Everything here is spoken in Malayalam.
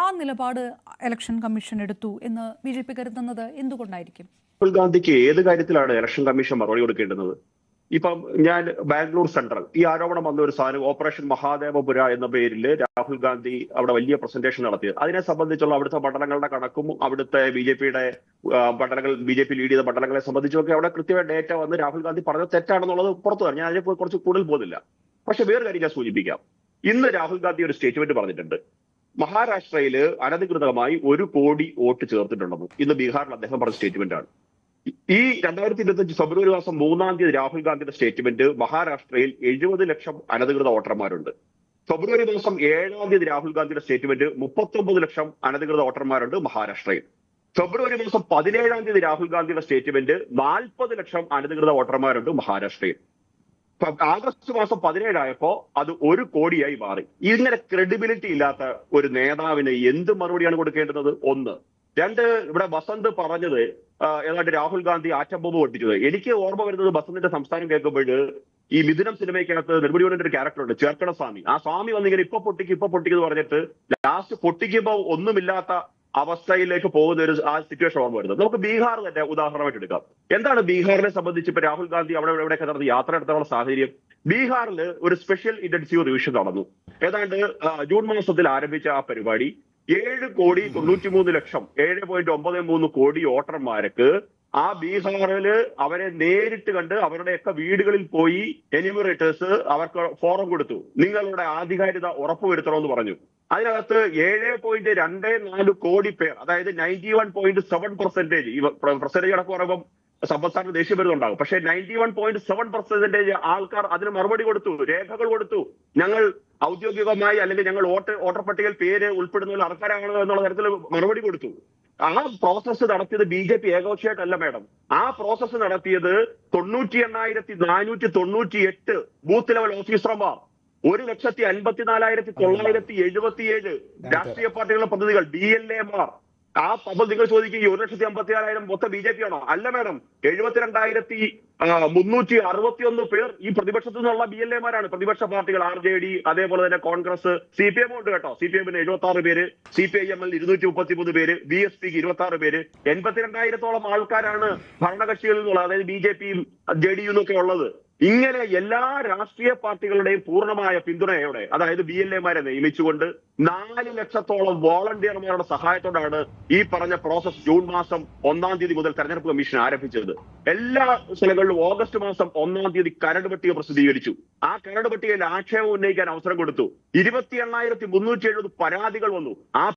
ആ നിലപാട് ഇലക്ഷൻ കമ്മീഷൻ എടുത്തു എന്ന് ബി ജെ പി കരുതുന്നത് എന്തുകൊണ്ടായിരിക്കും? രാഹുൽ ഗാന്ധിക്ക് ഏത് കാര്യത്തിലാണ് ഇലക്ഷൻ കമ്മീഷൻ മറുപടി കൊടുക്കേണ്ടത് ഇപ്പം ഞാൻ ബാംഗ്ലൂർ സെൻട്രൽ ഈ ആരോപണം വന്ന ഒരു സാധനം ഓപ്പറേഷൻ മഹാദേവപുര എന്ന പേരിൽ രാഹുൽ ഗാന്ധി അവിടെ വലിയ പ്രസന്റേഷൻ നടത്തിയത്. അതിനെ സംബന്ധിച്ചുള്ള അവിടുത്തെ മണ്ഡലങ്ങളുടെ കണക്കും അവിടുത്തെ ബി ജെ പിയുടെ മണ്ഡലങ്ങൾ ബി ജെ പി ലീഡ് ചെയ്ത മണ്ഡലങ്ങളെ സംബന്ധിച്ചൊക്കെ അവിടെ കൃത്യമായ ഡേറ്റ വന്ന് രാഹുൽ ഗാന്ധി പറഞ്ഞത് തെറ്റാണെന്നുള്ളത് പുറത്തു വരും. ഞാൻ അതിനെ കുറച്ച് കൂടുതൽ പോകുന്നില്ല പക്ഷെ വേറെ കാര്യം ഞാൻ സൂചിപ്പിക്കാം. ഇന്ന് രാഹുൽ ഗാന്ധി ഒരു സ്റ്റേറ്റ്മെന്റ് പറഞ്ഞിട്ടുണ്ട്. മഹാരാഷ്ട്രയിൽ അനധികൃതമായി ഒരു കോടി വോട്ട് ചേർത്തിട്ടുണ്ടെന്നും ഇന്ന് ബീഹാറിൽ അദ്ദേഹം പറഞ്ഞ സ്റ്റേറ്റ്മെന്റ് ആണ്. ഈ രണ്ടായിരത്തി ഇരുപത്തഞ്ച് ഫെബ്രുവരി മാസം മൂന്നാം തീയതി രാഹുൽ ഗാന്ധിയുടെ സ്റ്റേറ്റ്മെന്റ് മഹാരാഷ്ട്രയിൽ എഴുപത് ലക്ഷം അനധികൃത വോട്ടർമാരുണ്ട്. ഫെബ്രുവരി മാസം ഏഴാം തീയതി രാഹുൽ ഗാന്ധിയുടെ സ്റ്റേറ്റ്മെന്റ് മുപ്പത്തൊമ്പത് ലക്ഷം അനധികൃത വോട്ടർമാരുണ്ട് മഹാരാഷ്ട്രയിൽ. ഫെബ്രുവരി മാസം പതിനേഴാം തീയതി രാഹുൽ ഗാന്ധിയുടെ സ്റ്റേറ്റ്മെന്റ് നാൽപ്പത് ലക്ഷം അനധികൃത വോട്ടർമാരുണ്ട് മഹാരാഷ്ട്രയിൽ. ആഗസ്റ്റ് മാസം പതിനേഴായപ്പോ അത് ഒരു കോടിയായി മാറി. ഇങ്ങനെ ക്രെഡിബിലിറ്റി ഇല്ലാത്ത ഒരു നേതാവിന് എന്ത് മറുപടിയാണ് കൊടുക്കേണ്ടത്? ഒന്ന്. രണ്ട് ഇവിടെ വസന്ത് പറഞ്ഞത് ഏതാണ്ട് രാഹുൽ ഗാന്ധി ആറ്റംബോംബ് പൊട്ടിച്ചത്. എനിക്ക് ഓർമ്മ വരുന്നത് വസന്തിന്റെ സംസ്ഥാനം കേൾക്കുമ്പോൾ ഈ മിഥുനം സിനിമയ്ക്കകത്ത് നെടുമുടിയോടെ ഒരു ക്യാരക്ടർ ഉണ്ട് ചേർക്കണ സ്വാമി ആ സ്വാമി വന്നിങ്ങനെ ഇപ്പൊ പൊട്ടിക്കും ഇപ്പൊ പൊട്ടിക്കും എന്ന് പറഞ്ഞിട്ട് ലാസ്റ്റ് പൊട്ടിക്കുമ്പോൾ ഒന്നുമില്ലാത്ത അവസ്ഥയിലേക്ക് പോകുന്ന ഒരു ആ സിറ്റുവേഷൻ വരുന്നത്. നമുക്ക് ബീഹാർ തന്നെ ഉദാഹരണമായിട്ട് എടുക്കാം. എന്താണ് ബീഹാറിനെ സംബന്ധിച്ച് ഇപ്പൊ രാഹുൽ ഗാന്ധി അവിടെ എവിടെയൊക്കെ നടന്ന് യാത്ര നടത്താനുള്ള സാഹചര്യം? ബീഹാറിൽ ഒരു സ്പെഷ്യൽ ഇന്റൻസീവ് റിവിഷൻ നടന്നു. ഏതാണ്ട് ജൂൺ മാസത്തിൽ ആരംഭിച്ച ആ പരിപാടി ഏഴ് കോടി തൊണ്ണൂറ്റി മൂന്ന് ലക്ഷം ഏഴ് പോയിന്റ് ഒമ്പത് മൂന്ന് കോടി വോട്ടർമാർക്ക് ആ ബീഹാറിൽ അവരെ നേരിട്ട് കണ്ട് അവരുടെയൊക്കെ വീടുകളിൽ പോയി എനിമറേറ്റേഴ്സ് അവർക്ക് ഫോറം കൊടുത്തു. നിങ്ങളുടെ ആധികാരികത ഉറപ്പുവരുത്തണമെന്ന് പറഞ്ഞു. അതിനകത്ത് ഏഴ് പോയിന്റ് രണ്ട് നാല് കോടി പേർ അതായത് ninety one point seven percentage ഈ പെർസെന്റേജ് കണക്ക് പറയുമ്പോൾ സംസ്ഥാന ദേഷ്യം വരുന്നുണ്ടാകും പക്ഷേ ninety one point seven percentage ആൾക്കാർ അതിന് മറുപടി കൊടുത്തു രേഖകൾ കൊടുത്തു. ഞങ്ങൾ ഔദ്യോഗികമായി അല്ലെങ്കിൽ ഞങ്ങൾ വോട്ട് വോട്ടർ പട്ടികയിൽ പേര് ഉൾപ്പെടുന്ന ആൾക്കാരാണ് എന്നുള്ള തരത്തിൽ മറുപടി കൊടുത്തു. ആ പ്രോസസ്സ് നടത്തിയത് ബി ജെ പി ഏകോക്ഷമായിട്ടല്ല മാഡം. ആ പ്രോസസ്സ് നടത്തിയത് തൊണ്ണൂറ്റി എണ്ണായിരത്തി നാനൂറ്റി തൊണ്ണൂറ്റി എട്ട് ബൂത്ത് ലെവൽ ഓഫീസർമാർ. ഒരു ലക്ഷത്തി അൻപത്തിനാലായിരത്തി തൊള്ളായിരത്തി എഴുപത്തിയേഴ് രാഷ്ട്രീയ പാർട്ടികളുടെ പദ്ധതികൾ ഡി എൽ എ മാർ. ആ പദ്ധതികൾ നിങ്ങൾ ചോദിക്കും ഈ ഒരു ലക്ഷത്തി അമ്പത്തി ആറായിരം മൊത്തം ബി ജെ പി ആണോ അല്ല മാഡം. എഴുപത്തിരണ്ടായിരത്തി മുന്നൂറ്റി അറുപത്തി ഒന്ന് പേർ ഈ പ്രതിപക്ഷത്തു നിന്നുള്ള ബി എൽ എമാരാണ് പ്രതിപക്ഷ പാർട്ടികൾ ആർ ജെ ഡി അതേപോലെ തന്നെ കോൺഗ്രസ് സി പി എം ഉണ്ട് കേട്ടോ. സി പി എമ്മിന് എഴുപത്തി ആറ് പേര് സി പി ഐ എമ്മിൽ ഇരുന്നൂറ്റി മുപ്പത്തി മൂന്ന് പേര് ബി എസ് പിക്ക് ഇരുപത്തി ആറ് പേര്. എൺപത്തിരണ്ടായിരത്തോളം ആൾക്കാരാണ് ഭരണകക്ഷികളിൽ നിന്നുള്ളത് അതായത് ബി ജെ പിയും ജെ ഡി യും ഒക്കെ ഉള്ളത്. ഇങ്ങനെ എല്ലാ രാഷ്ട്രീയ പാർട്ടികളുടെയും പൂർണമായ പിന്തുണയോടെ അതായത് ബി എൽ എമാരെ നിയമിച്ചുകൊണ്ട് നാല് ലക്ഷത്തോളം വോളണ്ടിയർമാരുടെ സഹായത്തോടാണ് ഈ പറഞ്ഞ പ്രോസസ് ജൂൺ മാസം ഒന്നാം തീയതി മുതൽ തെരഞ്ഞെടുപ്പ് കമ്മീഷൻ ആരംഭിച്ചത്. എല്ലാ സ്ഥലങ്ങളിലും ഓഗസ്റ്റ് മാസം ഒന്നാം തീയതി കരട് പട്ടിക പ്രസിദ്ധീകരിച്ചു. ആ കരട് പട്ടികയിൽ ആക്ഷേപം ഉന്നയിക്കാൻ അവസരം കൊടുത്തു. ഇരുപത്തി എണ്ണായിരത്തി മുന്നൂറ്റി എഴുപത് പരാതികൾ വന്നു. ആ